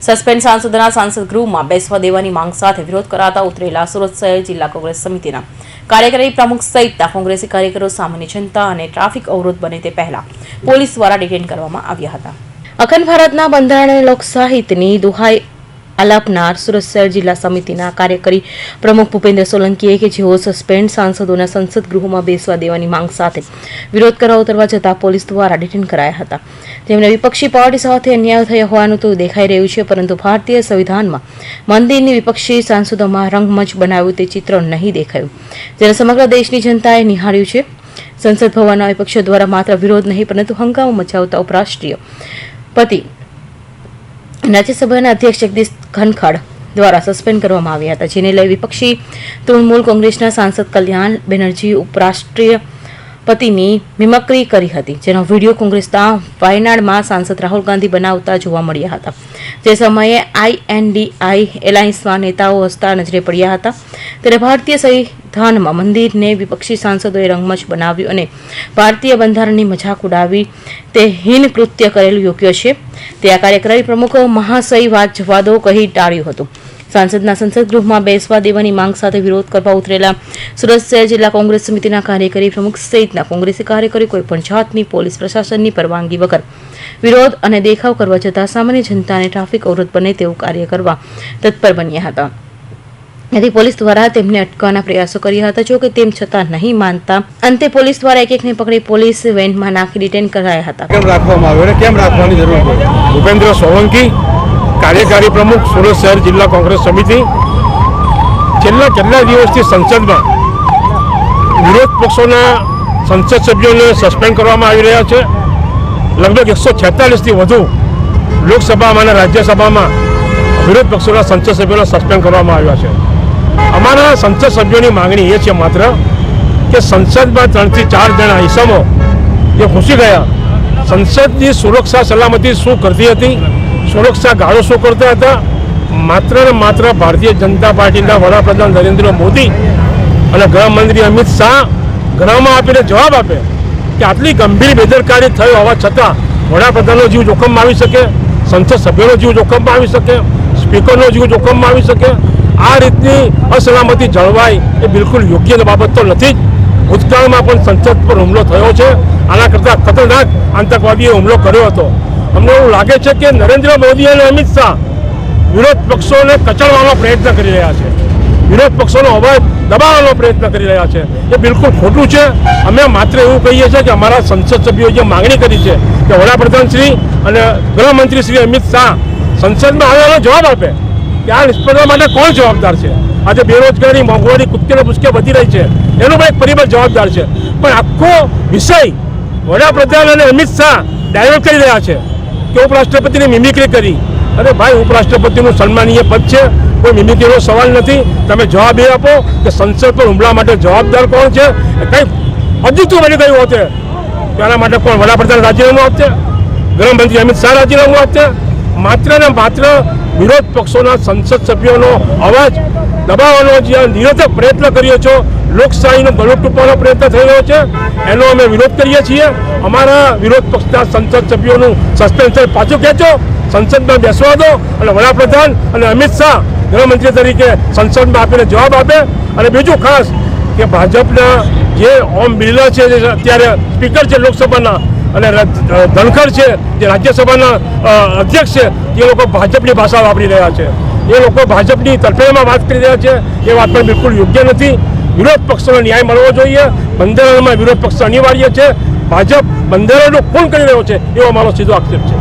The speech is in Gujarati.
સસ્પેન્ડ સાંસદના સાંસદ ગૃહમાં બેસવા દેવાની માંગ સાથે વિરોધ કરાતા ઉતરેલા સુરત શહેર જિલ્લા કોંગ્રેસ સમિતિના કાર્યકારી પ્રમુખ સહિતના કોંગ્રેસી કાર્યકરો, સામાન્ય જનતા અને ટ્રાફિક અવરોધ બને તે પહેલા પોલીસ દ્વારા ડિટેન કરવામાં આવ્યા હતા. અખંડ ભારતના બંધારણ લોકશાહીની દુહાઈ આલાપનાર સુરત શહેર જિલ્લા સમિતિના કાર્યકારી પ્રમુખ ભૂપેન્દ્ર સોલંકીએ કે જેઓ સસ્પેન્ડ સાંસદોના સંસદ ગૃહમાં બેસવા દેવાની માંગ સાથે વિરોધ કરવા ઉતરવા જતા પોલીસ દ્વારા ડિટેન કરાયા હતા. તેમને વિપક્ષી પાર્ટી સાથે અન્યાય થયો હોવાનું તો દેખાઈ રહ્યું છે, પરંતુ ભારતીય સંવિધાનમાં મંદિરની વિપક્ષી સાંસદોમાં રંગમંચ બનાવ્યું તે ચિત્ર નહીં દેખાયું. જેને સમગ્ર દેશની જનતાએ નિહાળ્યું છે. સંસદ ભવનના વિપક્ષો દ્વારા માત્ર વિરોધ નહીં, પરંતુ હંગામો મચાવતા ઉપરાષ્ટ્રીય પતિ રાજ્યસભાના અધ્યક્ષ જગદીશ ખનખડ દ્વારા સસ્પેન્ડ કરવામાં આવ્યા હતા, જેને લઈ વિપક્ષી તૃણમૂલ કોંગ્રેસના સાંસદ કલ્યાણ બેનર્જી ઉપરાષ્ટ્રીય પતિની મિમક્રી કરી હતી, જેનો વીડિયો કોંગ્રેસના વાયનાડમાં સાંસદ રાહુલ ગાંધી બનાવતા જોવા મળ્યા હતા. જે સમયે આઈએનડીઆઈ એલાયન્સમાં નેતાઓ હસતા નજરે પડ્યા હતા. ત્યારે ભારતીય સંવિધાનમાં મંદિરને વિપક્ષી સાંસદોએ રંગમંચ બનાવ્યું અને ભારતીય બંધારણની મજાક ઉડાવી તે હીન કૃત્ય કરેલું યોગ્ય છે. તે આ કાર્યક્રમ પ્રમુખ મહાશય વાત જવાદો કહી ટાળ્યું હતું. સાંસદના સંસદ ગૃહમાં બેસવા દેવાની માંગ સાથે વિરોધ કરવા ઉતરેલા સુરત શહેર જિલ્લા કોંગ્રેસ સમિતિના કાર્યકારી પ્રમુખ સહિતના કોંગ્રેસી કાર્યકરી કોઈપણ જાતની પોલીસ પ્રશાસનની પરવાનગી વગર વિરોધ અને દેખાવ કરવા જતાં સામાન્ય જનતાને ટ્રાફિક અવરોધ બને તેવું કાર્ય કરવા તત્પર બન્યા હતા. તેથી પોલીસ દ્વારા તેમને અટકવાના પ્રયાસો કર્યા હતા જોકે તેમ છતાં નહીં માનતા અંતે પોલીસ દ્વારા એક એકને પકડી પોલીસ વેનમાં નાખી ડિટેન કરાયા હતા કેમ રાખવામાં આવ્યો કેમ રાખવાની જરૂર પડી ભૂપેન્દ્ર સોલંકી કાર્યકારી પ્રમુખ સુરત શહેર જિલ્લા કોંગ્રેસ સમિતિ છેલ્લા કેટલા દિવસથી સંસદમાં વિરોધ પક્ષોના સંસદ સભ્યોને સસ્પેન્ડ કરવામાં આવી રહ્યા છે લગભગ એકસો છેતાલીસથી વધુ લોકસભામાં અને રાજ્યસભામાં વિરોધ પક્ષોના સંસદ સભ્યોને સસ્પેન્ડ કરવામાં આવ્યા છે અમારા સંસદ સભ્યોની માંગણી એ છે માત્ર કે સંસદમાં ત્રણથી ચાર જણા ઈસમો જે ઘૂસી ગયા, સંસદની સુરક્ષા સલામતી શું કરતી હતી, સુરક્ષા ગાળો શું કરતા હતા? માત્ર ને માત્ર ભારતીય જનતા પાર્ટીના વડાપ્રધાન નરેન્દ્ર મોદી અને ગૃહમંત્રી અમિત શાહ ગૃહમાં આપીને જવાબ આપે કે આટલી ગંભીર બેદરકારી થઈ હોવા છતાં વડાપ્રધાનનો જીવ જોખમમાં આવી શકે, સંસદ સભ્યોનો જીવ જોખમમાં આવી શકે, સ્પીકરનો જીવ જોખમમાં આવી શકે આ રીતની અસલામતી જળવાય એ બિલકુલ યોગ્ય બાબત તો નથી જ. ભૂતકાળમાં પણ સંસદ પર હુમલો થયો છે. આના કરતાં ખતરનાક આતંકવાદીએ હુમલો કર્યો હતો. અમને એવું લાગે છે કે નરેન્દ્ર મોદી અને અમિત શાહ વિરોધ પક્ષોને કચડવાનો પ્રયત્ન કરી રહ્યા છે. વિરોધ પક્ષોનો અવાજ દબાવવાનો પ્રયત્ન કરી રહ્યા છે. એ બિલકુલ ખોટું છે. અમે માત્ર એવું કહીએ છીએ કે અમારા સંસદ સભ્યોએ જે માંગણી કરી છે કે વડાપ્રધાન શ્રી અને ગૃહમંત્રી શ્રી અમિત શાહ સંસદમાં આવેલો જવાબ આપે. કે આ નિષ્ફળતા માટે કોણ જવાબદાર છે? આજે બેરોજગારી, મોંઘવારી કુદકે પુસ્કે વધી રહી છે. એનો પણ એક પરિબળ જવાબદાર છે. પણ આખો વિષય વડાપ્રધાન અને અમિત શાહ ડાયવર્ટ કરી રહ્યા છે કે ઉપરાષ્ટ્રપતિની મિમિક્રી કરી. અરે ભાઈ, ઉપરાષ્ટ્રપતિનું સન્માનીય પદ છે. કોઈ મિમિક્રીનો સવાલ નથી. તમે જવાબ એ આપો કે સંસદ પર હુમલા માટે જવાબદાર કોણ છે? કંઈ અદ્ભુત બની ગયું હોતે તેના માટે કોણ? વડાપ્રધાન રાજીનામું આપશે? ગૃહમંત્રી અમિત શાહ રાજીનામું આપશે? માત્ર ને માત્ર વિરોધ પક્ષોના સંસદ સભ્યોનો અવાજ દબાવવાનો જે નિરર્થક પ્રયત્ન કર્યો છો, લોકશાહીનો ગળો ટૂંકવાનો પ્રયત્ન થઈ રહ્યો છે, એનો અમે વિરોધ કરીએ છીએ. અમારા વિરોધ પક્ષના સંસદ સભ્યોનું સસ્પેન્શન પાછું ખેંચો, સંસદમાં બેસવા દો અને વડાપ્રધાન અને અમિત શાહ ગૃહમંત્રી તરીકે સંસદમાં આપીને જવાબ આપે. અને બીજું ખાસ કે ભાજપના જે ઓમ બિરલા છે અત્યારે સ્પીકર છે લોકસભાના અને ધનખર છે, જે રાજ્યસભાના અધ્યક્ષ છે, એ લોકો ભાજપની ભાષા વાપરી રહ્યા છે. એ લોકો ભાજપની તરફેણમાં વાત કરી રહ્યા છે. એ વાત પણ બિલકુલ યોગ્ય નથી. વિરોધ પક્ષોને ન્યાય મળવો જોઈએ. બંધારણમાં વિરોધ પક્ષ અનિવાર્ય છે. ભાજપ બંધારણનું ખૂન કરી રહ્યો છે, એવો મારો સીધો આક્ષેપ છે.